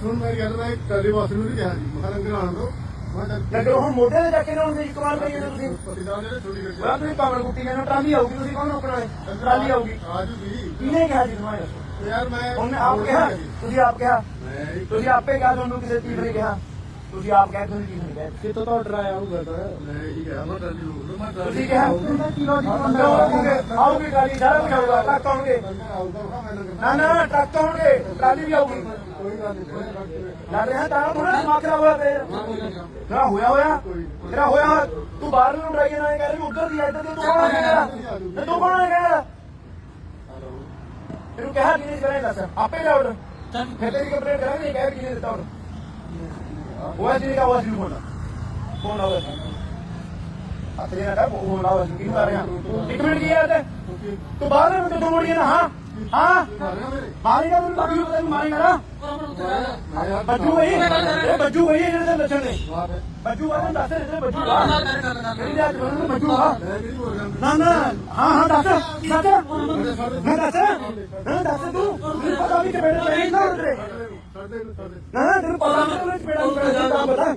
ਸੁਣ ਮੇਰੀ ਗੱਲ ਮੈਂ ਕੱਲੇ ਵਾਸਤੇ ਨੂੰ ਨਹੀਂ ਕਿਹਾ ਜੀ ਮੈਂ ਕਿਹਾ ਲੰਗਰ ਆਣ ਦੋ ਮੈਂ ਤਾਂ ਲੱਗੇ ਹੁਣ ਮੋਢੇ ਤੇ ਜਾ ਕੇ ਨਾ ਉਹਨੇ ਇਸਤੇਮਾਲ ਕਰੀ ਜਾਂਦੇ ਤੁਸੀਂ। ਪਤੀਦਾਰ ਜਿਹੜੇ ਛੋਟੀ ਗੱਡੀ ਬੜਾ ਤੁਸੀਂ ਪਾਵਰ ਕੁੱਟੀ ਕਹਿੰਦੇ ਟਰਾਲੀ ਆਊਗੀ ਤੁਸੀਂ ਕੌਣ ਰੋਕਣਾ ਹੈ ਟਰਾਲੀ ਆਊਗੀ। ਆਜੂ ਵੀ ਕਿਹਨੇ ਕਿਹਾ ਜੀ ਤੁਹਾਨੂੰ? ਇਹ ਦੱਸੋ ਤੇ ਯਾਰ ਮੈਂ ਉਹਨੇ ਆਪ ਕਿਹਾ ਤੁਸੀਂ ਆਪ ਕਿਹਾ। ਤੁਸੀਂ ਆਪੇ ਕਿਹਾ ਤੁਹਾਨੂੰ ਕਿਸੇ ਨੇ ਕਿਹਾ। ਤੁਸੀਂ ਆਪ ਕਹਿ ਤੁਸੀਂ ਚੀਜ਼ ਨਹੀਂ ਕਹਿ ਕਿਤੋਂ ਤੋਂ ਆਰਡਰ ਆਇਆ ਹੋਊਗਾ ਤਾਂ ਮੈਂ ਇਹ ਕਿਹਾ ਮੈਂ ਟਰਾਲੀ ਰੋਕ ਮੈਂ ਟਰਾਲੀ ਤੁਸੀਂ ਕਿਹਾ ਕੀ ਲੋਜਿਕ ਆਉਗੇ ਆਉਗੇ ਟਰਾਲੀ ਸਾਰਾ ਕੁਝ ਆਊਗਾ। ਟਰੱਕ ਆਉਣਗੇ ਨਾ ਨਾ ਟਰੱਕ ਆਉਣਗੇ ਟਰਾਲੀ ਵੀ ਆਊਗੀ। ਕੋਈ ਗੱਲ ਨਹੀਂ ਕੋਈ ਗੱਲ ਨਹੀਂ। ਲੜ ਰਿਹਾ ਤਾਂ ਥੋੜਾ ਮਾਕਰਾ ਹੋਇਆ ਤੇ ਤੇਰਾ ਹੋਇਆ ਹੋਇਆ? ਤੇਰਾ ਹੋਇਆ ਹੋਇਆ। ਤੂੰ ਬਾਹਰ ਨੂੰ ਡਰਾਈ ਨਾ ਕਹਿ ਰਹੀ ਉਧਰ ਦੀ ਇੱਧਰ ਦੀ ਤੂੰ ਕੌਣ ਹੈ ਤੇ ਤੂੰ ਕੌਣ ਹੈ ਕਹਿ ਤੈਨੂੰ ਕਿਹਾ ਕਿਹਨੇ ਕਰੇ ਦੱਸ। ਆਪੇ ਜਾ ਆਰਡਰ ਫਿਰ ਤੇਰੀ ਕੰਪਲੇਂਟ ਕਰਾਂਗੇ ਕਹਿ ਕਿਹਨੇ ਦਿੱਤਾ ਆਰਡਰ ਉਹ ਅੱਜ ਨਹੀਂ ਹੋਣਾ ਫੋਨ ਆਵੇ ਅਤਰੇ ਨਾ ਕਰ ਫੋਨ ਕੀ ਕਰ ਰਿਹਾ? ਇੱਕ ਮਿੰਟ ਕੀ ਯਾਰ ਤੂੰ ਬਾਹਰ ਨੂੰ ਤੂੰ ਮੋੜੀ ਹਾਂ। ਹਾਂ? ਮਾਰੇਗਾ ਤੈਨੂੰ ਬੱਜੂ ਤੈਨੂੰ ਮਾਰੇਗਾ ਨਾ ਮੈਂ ਯਾਰ ਬੱਜੂ ਗਈ ਇਹ ਬੱਜੂ ਗਈ ਇਹਨਾਂ ਦੇ ਲੱਛਣ ਨੇ। ਬੱਜੂ ਆ ਦੱਸ ਇਹਦੇ ਬੱਜੂ ਆ। ਕਹਿੰਦੇ ਅੱਜ ਬੰਦੇ ਬੱਜੂ ਆ। ਨਾ ਨਾ। ਹਾਂ ਹਾਂ ਦੱਸ। ਦੱਸ। ਮੈਂ ਦੱਸ। ਹਾਂ ਦੱਸ ਤੂੰ। ਤੈਨੂੰ ਪਤਾ ਵੀ ਚਪੇੜਾ ਪਈ ਨਾ ਉਧਰੇ ਨਾ ਨਾ ਤੈਨੂੰ ਪਤਾ ਨਹੀਂ ਉਹਨੇ ਚਪੇੜਾ ਤਾਂ ਪਤਾ।